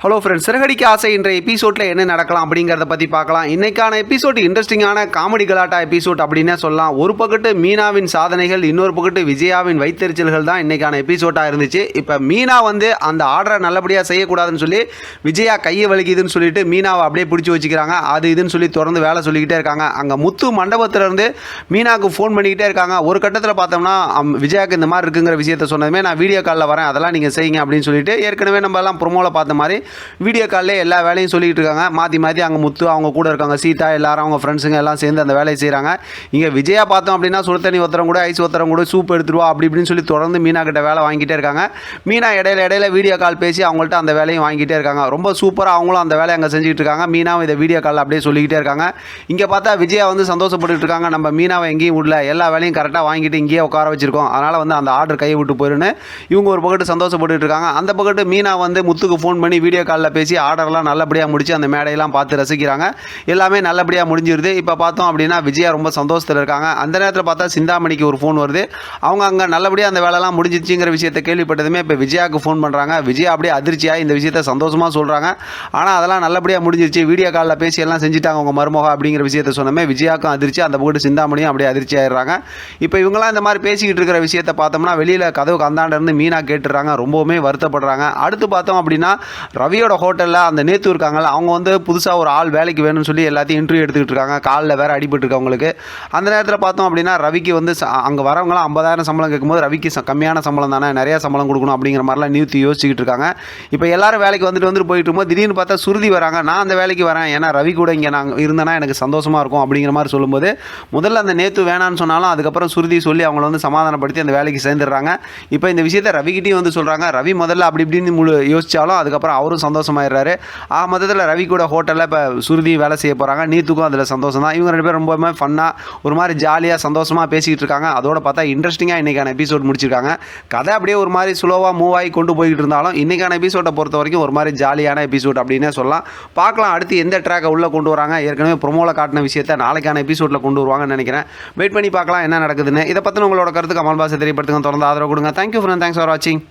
Hello friends Siragadikka ஆசை என்ற எபிசோடில் என்ன நடக்கலாம் அப்படிங்கிறத பற்றி பார்க்கலாம். இன்னைக்கான எபிசோட் இன்ட்ரெஸ்டிங்கான காமெடி கலாட்டா எபிசோட் அப்படின்னே சொல்லலாம். ஒரு பக்கத்து மீனாவின் சாதனைகள் இன்னொரு பக்கத்து விஜயாவின் வைத்தறிச்சல்கள் தான் இன்னைக்கான எபிசோட்டாக இருந்துச்சு. இப்போ மீனா வந்து அந்த ஆர்டரை நல்லபடியாக செய்யக்கூடாதுன்னு சொல்லி விஜயா கையை வலிக்குதுன்னு சொல்லிட்டு மீனாவை அப்படியே பிடிச்சி வச்சுக்கிறாங்க. அது இதுன்னு சொல்லி தொடர்ந்து வேலை சொல்லிக்கிட்டே இருக்காங்க. அங்கே முத்து மண்டபத்துல இருந்து மீனாவுக்கு ஃபோன் பண்ணிக்கிட்டே இருக்காங்க. ஒரு கட்டத்தில் பார்த்தோம்னா விஜயாவுக்கு விஜயாக்கு இந்த மாதிரி இருக்குங்கிற விஷயத்த சொன்னதுமே நான் வீடியோ காலில் வரேன். அதெல்லாம் நீங்கள் செய்யுங்க அப்படின்னு சொல்லிட்டு ஏற்கனவே நம்ம எல்லாம் ப்ரொமோவில் பார்த்த மாதிரி வீடியோ காலில் எல்லா வேலையும் சொல்லிக்கிட்டு இருக்காங்க. மாற்றி மாற்றி அங்கே முத்து அவங்க கூட இருக்காங்க. சீதா எல்லாரும் அவங்க ஃப்ரெண்ட்ஸுங்க எல்லாம் சேர்ந்து அந்த வேலையை செய்கிறாங்க இங்கே விஜயா பார்த்தோம் அப்படின்னா சுடு தண்ணி ஒருத்தரம் கூட ஐஸ் ஒருத்தரம் கூட சூப் எடுத்துருவா அப்படி இப்படின்னு சொல்லி தொடர்ந்து மீனா கிட்ட வேலை வாங்கிட்டே இருக்காங்க. மீனா இடையில இடையில வீடியோ கால் பேசி அவங்கள்ட்ட அந்த வேலையும் வாங்கிட்டே இருக்காங்க. ரொம்ப சூப்பராக அவங்களும் அந்த வேலையை அங்கே செஞ்சுட்டு இருக்காங்க. மீனாவும் இதை வீடியோ காலில் அப்படியே சொல்லிக்கிட்டே இருக்காங்க. இங்கே பார்த்தா விஜயா வந்து சந்தோஷப்பட்டு இருக்காங்க. நம்ம மீனாவை எங்கேயும் விடல. எல்லா வேலையும் கரெக்டாக வாங்கிட்டு இங்கேயே உட்கார வச்சிருக்கோம். அதனால் வந்து அந்த ஆர்டர் கையை விட்டு போயிருன்னு இவங்க ஒரு பக்கத்து சந்தோஷப்பட்டு இருக்காங்க. அந்த பக்கத்து மீனா வந்து முத்துக்கு ஃபோன் பண்ணி வீடியோ காலில் பேசி ஆர்டர்லாம் நல்லபடியாக முடிச்சு அந்த மேடையெல்லாம் பார்த்து ரசிக்கிறாங்க. எல்லாமே நல்லபடியாக முடிஞ்சிருது. இப்போ பார்த்தோம் அப்படின்னா விஜயா ரொம்ப சந்தோஷத்தில் இருக்காங்க. அந்த நேரத்தில் பார்த்தா சிந்தாமணிக்கு ஒரு ஃபோன் வருது. அவங்க அங்கே நல்லபடியாக அந்த வேலைலாம் முடிஞ்சிச்சுங்கிற விஷயத்தை கேள்விப்பட்டதுமே இப்போ விஜயாவுக்கு ஃபோன் பண்ணுறாங்க விஜயா அப்படியே அதிர்ச்சியாக இந்த விஷயத்த சந்தோஷமாக சொல்கிறாங்க ஆனால் அதெல்லாம் நல்லபடியாக முடிஞ்சிருச்சு. வீடியோ காலில் பேசி எல்லாம் செஞ்சுட்டாங்க அவங்க மருமக அப்படிங்கிற விஷயத்த சொன்னமே விஜயாவுக்கும் அதிர்ச்சி. அந்த போட்டு சிந்தாமணியும் அப்படியே அதிர்ச்சி ஆயிடுறாங்க இப்போ இவங்களாம் இந்த மாதிரி பேசிக்கிட்டு இருக்கிற விஷயத்த பார்த்தோம்னா வெளியில் கதவுக்கு கந்தாண்டிருந்து மீனாக மீனா கேட்டுடுறாங்க. ரொம்பவுமே வருத்தப்படுறாங்க. அடுத்து பார்த்தோம் அப்படின்னா ரவியோட ஹோட்டலில் அந்த நேத்து இருக்காங்கல்ல அவங்க வந்து புதுசாக ஒரு ஆள் வேலைக்கு வேணும்னு சொல்லி எல்லாத்தையும் இன்டர்வியூ எடுத்துக்கிட்டு இருக்காங்க. காலில் வேறு அடிபட்டுருக்கு அவங்களுக்கு. அந்த நேரத்தில் பார்த்தோம் அப்படின்னா ரவிக்கு வந்து அங்கே வரவங்களாம் ஐம்பதாயிரம் சம்பளம் கேட்கும்போது ரவிக்கு கம்மியான சம்பளம் தானே நிறைய சம்பளம் கொடுக்கணும் அப்படிங்கிற மாதிரிலாம் நியூத்தி யோசிச்சுக்கிட்டு இருக்காங்க. இப்போ எல்லாரும் வேலைக்கு வந்துட்டு வந்துட்டு போயிட்டு இருக்கும்போது திடீர்னு பார்த்தா சுருதி வராங்க. நான் அந்த வேலைக்கு வரேன். ஏன்னா ரவி கூட இங்கே நான் இருந்தேன்னா எனக்கு சந்தோஷமாக இருக்கும் அப்படிங்கிற மாதிரி சொல்லும்போது முதல்ல அந்த நேத்து வேணான்னு சொன்னாலும் அதுக்கப்புறம் சுருதி சொல்லி அவங்கள வந்து சமாதானப்படுத்தி அந்த வேலைக்கு சேர்ந்துடுறாங்க. இப்போ இந்த விஷயத்தை ரவிக்கிட்டையும் வந்து சொல்கிறாங்க ரவி முதல்ல அப்படி இப்படின்னு முழு யோசிச்சாலும் அதுக்கப்புறம் அவரும் சந்தோஷமாயிடுறாரு. ஆ மொத்தத்தில் ரவி கூட ஹோட்டலில் இப்போ சுருதி வேலை செய்ய போகிறாங்க நீத்துக்கும் அதில் சந்தோஷம் தான். இவங்க ரெண்டு பேரும் ரொம்பவுமே ஃபன்னாக ஒரு மாதிரி ஜாலியாக சந்தோஷமாக பேசிக்கிட்டு இருக்காங்க. அதோட பார்த்தா இன்ட்ரெஸ்டிங்காக இன்றைக்கான எபிசோட் முடிச்சிருக்காங்க. கதை அப்படியே ஒரு மாதிரி ஸ்லோவாக மூவ் ஆகி கொண்டு போய்கிட்டு இருந்தாலும் இன்றைக்கான எபிசோட்டை பொறுத்த வரைக்கும் ஒரு மாதிரி ஜாலியான எபிசோட் அப்படின்னே சொல்லலாம். பார்க்கலாம் அடுத்து எந்த ட்ராக்கை உள்ளே கொண்டு வராங்க. ஏற்கனவே ப்ரொமோவில் காட்டின விஷயத்தை நாளைக்கான எபிசோட்டில் கொண்டு வருவாங்கன்னு நினைக்கிறேன். வெயிட் பண்ணி பார்க்கலாம் என்ன நடக்குதுன்னு. இதை பற்றின உங்களோட கருத்து கமல் பாசை தெரியப்படுத்துங்க. தொடர்ந்து ஆதரவு கொடுங்க. தேங்க்யூ ஃப்ரெண்ட் தேங்க்ஸ் ஃபார் வாட்சிங்